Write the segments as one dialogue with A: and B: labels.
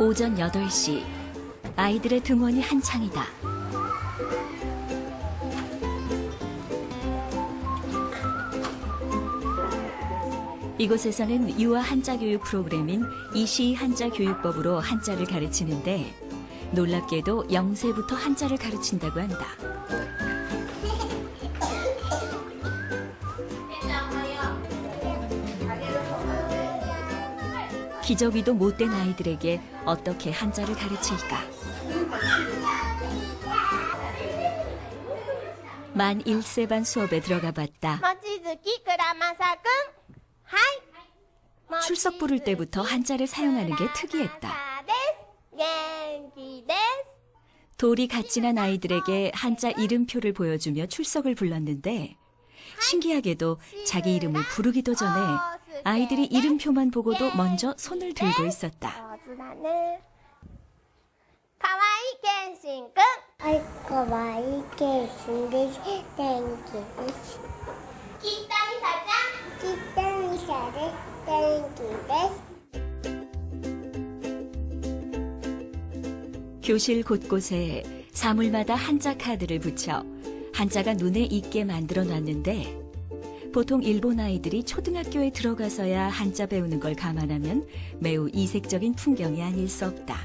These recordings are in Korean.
A: 오전 8시 아이들의 등원이 한창이다. 이곳에서는 유아 한자 교육 프로그램인 이시 한자 교육법으로 한자를 가르치는데 놀랍게도 0세부터 한자를 가르친다고 한다. 기저귀도 못된 아이들에게 어떻게 한자를 가르칠까. 만 1세 반 수업에 들어가 봤다. 출석 부를 때부터 한자를 사용하는 게 특이했다. 돌이 갓 지난 아이들에게 한자 이름표를 보여주며 출석을 불렀는데 신기하게도 자기 이름을 부르기도 전에 아이들이 이름표만 보고도 먼저 손을 들고 있었다. 교실 곳곳에 사물마다 한자 카드를 붙여 한자가 눈에 익게 만들어 놨는데 보통 일본 아이들이 초등학교에 들어가서야 한자 배우는 걸 감안하면 매우 이색적인 풍경이 아닐 수 없다.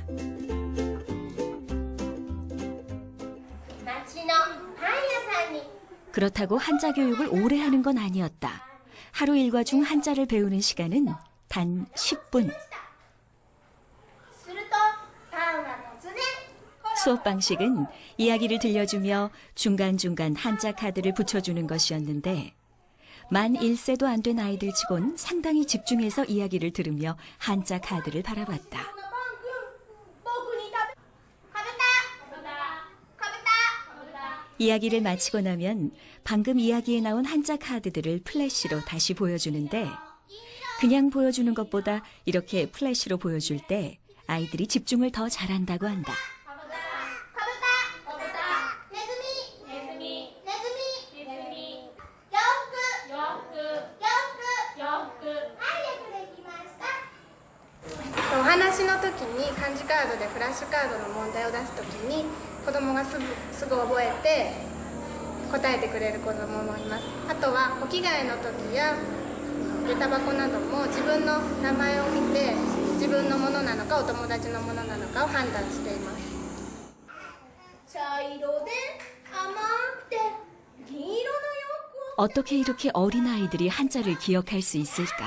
A: 그렇다고 한자 교육을 오래 하는 건 아니었다. 하루 일과 중 한자를 배우는 시간은 단 10분. 수업 방식은 이야기를 들려주며 중간중간 한자 카드를 붙여주는 것이었는데 만 1세도 안 된 아이들 치곤 상당히 집중해서 이야기를 들으며 한자 카드를 바라봤다. 이야기를 마치고 나면 방금 이야기에 나온 한자 카드들을 플래시로 다시 보여주는데 그냥 보여주는 것보다 이렇게 플래시로 보여줄 때 아이들이 집중을 더 잘한다고 한다.
B: に漢字カードでフラッシュカードの問題を出す時に子供がすぐすぐ覚えて答えてくれる子供もいますあとはお着替えの時や下駄箱なども自分の名前を見て自分のものなのかお友達のものなのかを判断しています
C: 茶色で甘くて銀色の洋服を
A: 어떻게 이렇게 어린 아이들이 한자를 기억할 수 있을까?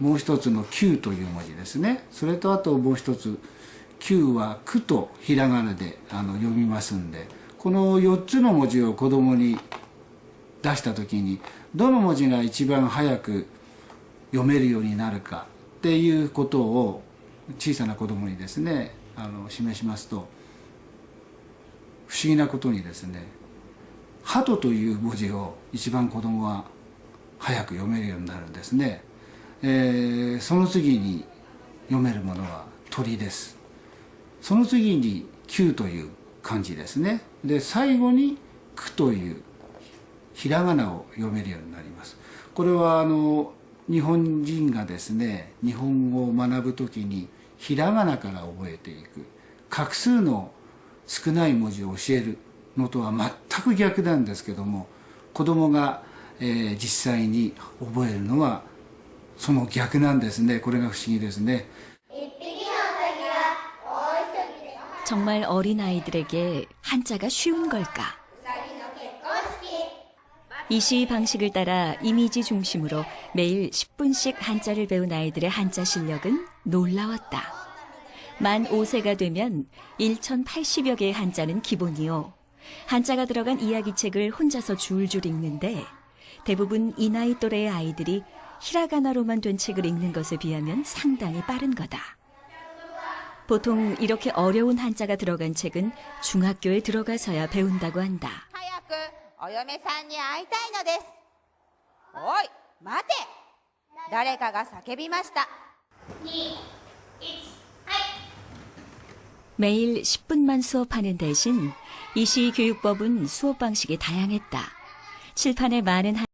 D: もう一つの「九」という文字ですね。それとあともう一つ「九」は「く」とひらがなであの読みますんで。この4つの文字を子供に出した時にどの文字が一番早く読めるようになるかっていうことを小さな子供にですねあの示しますと不思議なことにですね「鳩」という文字を一番子供は早く読めるようになるんですね、えーその次に読めるものは鳥です。その次に「九」という漢字ですね。で最後に「く」というひらがなを読めるようになります。これはあの日本人がですね日本語を学ぶときにひらがなから覚えていく。画数の少ない文字を教えるのとは全く逆なんですけども子供が、えー実際に覚えるのはその逆なんですねこれが不思議ですね
A: 정말 어린 아이들에게 한자가 쉬운 걸까? 이시 방식을 따라 이미지 중심으로 매일 10분씩 한자를 배운 아이들의 한자 실력은 놀라웠다. 만 5세가 되면 1080여 개의 한자는 기본이요. 한자가 들어간 이야기책을 혼자서 줄줄 읽는데 대부분 이 나이 또래의 아이들이 히라가나로만 된 책을 읽는 것에 비하면 상당히 빠른 거다. 보통 이렇게 어려운 한자가 들어간 책은 중학교에 들어가서야 배운다고 한다.
C: 早くお嫁さんに会いたいのですおい待て誰かが叫びました21はい
A: 매일 10분만 수업하는 대신 이시 교육법은 수업 방식이 다양했다. 칠판에 많은